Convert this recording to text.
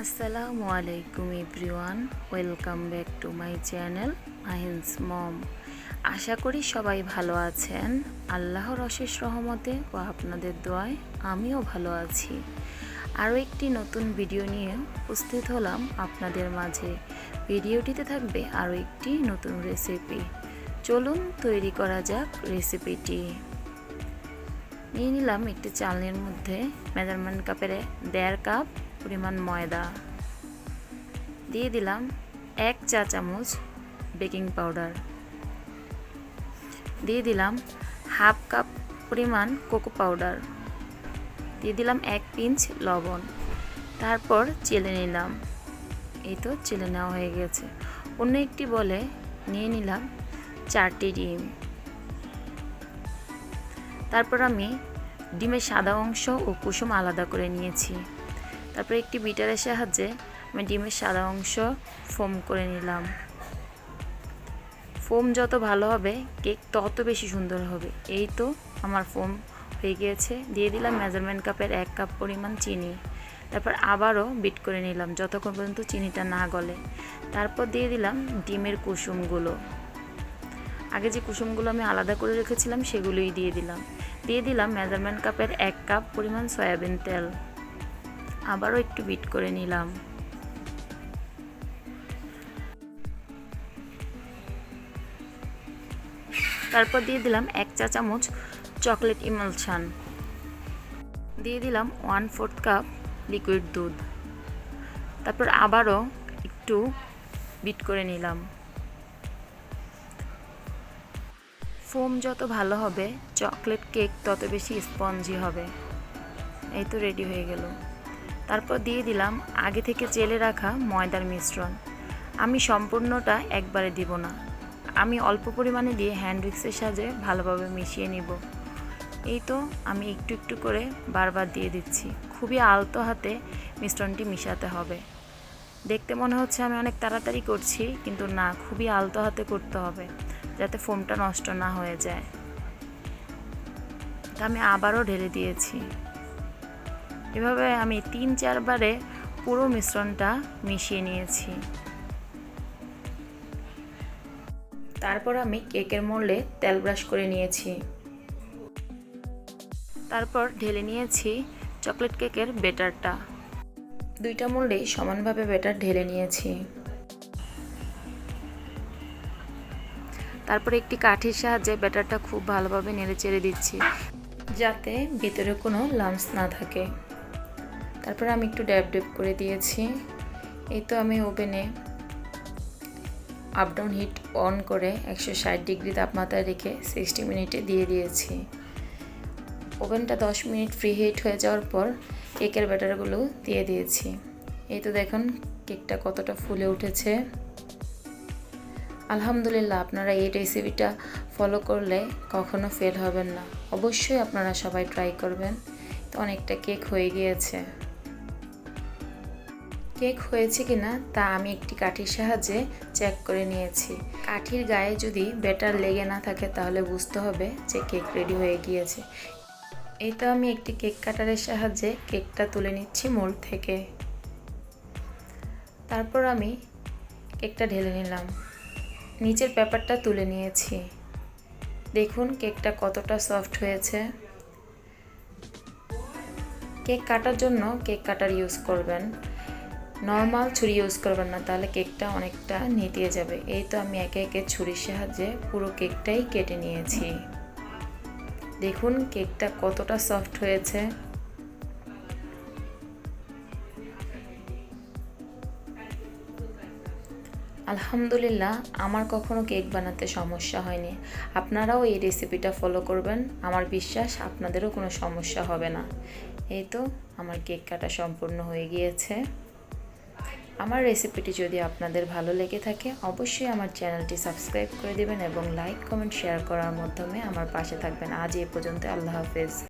আসসালামু আলাইকুম everyone, welcome back to my channel Mahin's mom. আশা করি সবাই ভালো আছেন। আল্লাহর অশেষ রহমতে ও আপনাদের দোয়ায় আমিও ভালো আছি। আরও একটি নতুন ভিডিও নিয়ে উপস্থিত হলাম আপনাদের মাঝে। ভিডিওটিতে থাকবে আরও একটি নতুন রেসিপি চলুন তৈরি করা যাক রেসিপিটি নিয়ে নিলাম একটি চালনির মধ্যে মেজারমেন্ট কাপের দেড় কাপ পরিমাণ ময়দা। দিয়ে দিলাম এক চা চামচ বেকিং পাউডার। দিয়ে দিলাম হাফ কাপ পরিমাণ কোকো পাউডার। দিয়ে দিলাম এক পিঞ্চ লবণ। তারপর চেলে নিলাম। এই তো চেলে নেওয়া হয়ে গেছে। অন্য একটি বলে নিয়ে নিলাম চারটি ডিম। তারপর আমি ডিমের সাদা অংশ ও কুসুম আলাদা করে নিয়েছি। তারপর একটি বিটারের সাহায্যে আমি ডিমের সাদা অংশ ফোম করে নিলাম। ফোম যত ভালো হবে, কেক তত বেশি সুন্দর হবে। এই তো আমার ফোম হয়ে গিয়েছে। দিয়ে দিলাম মেজারমেন্ট কাপের এক কাপ পরিমাণ চিনি। তারপর আবারও বিট করে নিলাম যতক্ষণ পর্যন্ত চিনিটা না গলে। তারপর দিয়ে দিলাম ডিমের কুসুমগুলো। আগে যে কুসুমগুলো আমি আলাদা করে রেখেছিলাম, সেগুলোই দিয়ে দিলাম। দিয়ে দিলাম মেজারমেন্ট কাপের এক কাপ পরিমাণ সয়াবিন তেল। আবারও একটু বিট করে নিলাম। তারপর দিয়ে দিলাম এক চা চামচ চকলেট ইমালশান। দিয়ে দিলাম ওয়ান ফোর্থ কাপ লিকুইড দুধ। তারপর আবারও একটু বিট করে নিলাম। ফোম যত ভালো হবে, চকলেট কেক তত বেশি স্পঞ্জি হবে। এই তো রেডি হয়ে গেল। তারপর দিয়ে দিলাম আগে থেকে চেলে রাখা ময়দার মিশ্রণ। আমি সম্পূর্ণটা একবারে দিব না। আমি অল্প পরিমাণে দিয়ে হ্যান্ড উইক্সের সাহায্যে ভালোভাবে মিশিয়ে নিব। এই তো আমি একটু একটু করে বারবার দিয়ে দিচ্ছি। খুবই আলতো হাতে মিশ্রণটি মিশাতে হবে। দেখতে মনে হচ্ছে আমি অনেক তাড়াতাড়ি করছি, কিন্তু না, খুবই আলতো হাতে করতে হবে, যাতে ফোমটা নষ্ট না হয়ে যায়। তা আমি আবারও ঢেলে দিয়েছি। এভাবে আমি তিন চারবারে পুরো মিশ্রণটা মিশিয়ে নিয়েছি। তারপর আমি কেকের মোল্ডে তেল ব্রাশ করে নিয়েছি। তারপর ঢেলে নিয়েছি চকলেট কেকের বেটারটা। দুইটা মোল্ডেই সমানভাবে বেটার ঢেলে নিয়েছি। তারপর একটি কাঠির সাহায্যে ব্যাটারটা খুব ভালোভাবে নেড়ে চেড়ে দিচ্ছি, যাতে ভিতরে কোনো লামস না থাকে। তারপর আমি একটু ড্যাব ড্যাব করে দিয়েছি। এই তো আমি ওভেনে আপ ডাউন হিট অন করে একশো ষাট ডিগ্রি তাপমাত্রায় রেখে সিক্সটি মিনিটে দিয়ে দিয়েছি। ওভেনটা দশ মিনিট ফ্রি হিট হয়ে যাওয়ার পর কেকের ব্যাটারগুলো দিয়ে দিয়েছি। এই তো দেখুন কেকটা কতটা ফুলে উঠেছে। আলহামদুলিল্লাহ, আপনারা এই রেসিপিটা ফলো করলে কখনো ফেল হবেন না। অবশ্যই আপনারা সবাই ট্রাই করবেন। তো অনেকটা কেক হয়ে গিয়েছে। কেক হয়েছে কিনা তা আমি একটি কাঠির সাহায্যে চেক করে নিয়েছি। কাঠির গায়ে যদি ব্যাটার লেগে না থাকে তাহলে বুঝতে হবে যে কেক রেডি হয়ে গিয়েছে। এই তো আমি একটি কেক কাটারের সাহায্যে কেকটা তুলে নিচ্ছি মোল্ড থেকে। তারপর আমি কেকটা ঢেলে নিলাম। নিচের পেপারটা তুলে নিয়েছি। দেখুন কেকটা কতটা সফট হয়েছে। কেক কাটার জন্য কেক কাটার ইউজ করবেন। নর্মাল ছুরি ইউজ করবেন না, তাহলে কেকটা অনেকটা নেতিয়ে যাবে। এই তো আমি একে একে ছুরির সাহায্যে পুরো কেকটাই কেটে নিয়েছি। দেখুন কেকটা কতটা সফট হয়েছে। আলহামদুলিল্লাহ, আমার কখনো কেক বানাতে সমস্যা হয়নি। আপনারাও এই রেসিপিটা ফলো করবেন। আমার বিশ্বাস আপনাদেরও কোনো সমস্যা হবে না। এই তো আমার কেক কাটা সম্পূর্ণ হয়ে গিয়েছে। আমার রেসিপিটি যদি আপনাদের ভালো লেগে থাকে, অবশ্যই আমার চ্যানেলটি সাবস্ক্রাইব করে দেবেন এবং লাইক কমেন্ট শেয়ার করার মাধ্যমে আমার পাশে থাকবেন। আজ এ পর্যন্ত, আল্লাহ হাফেজ।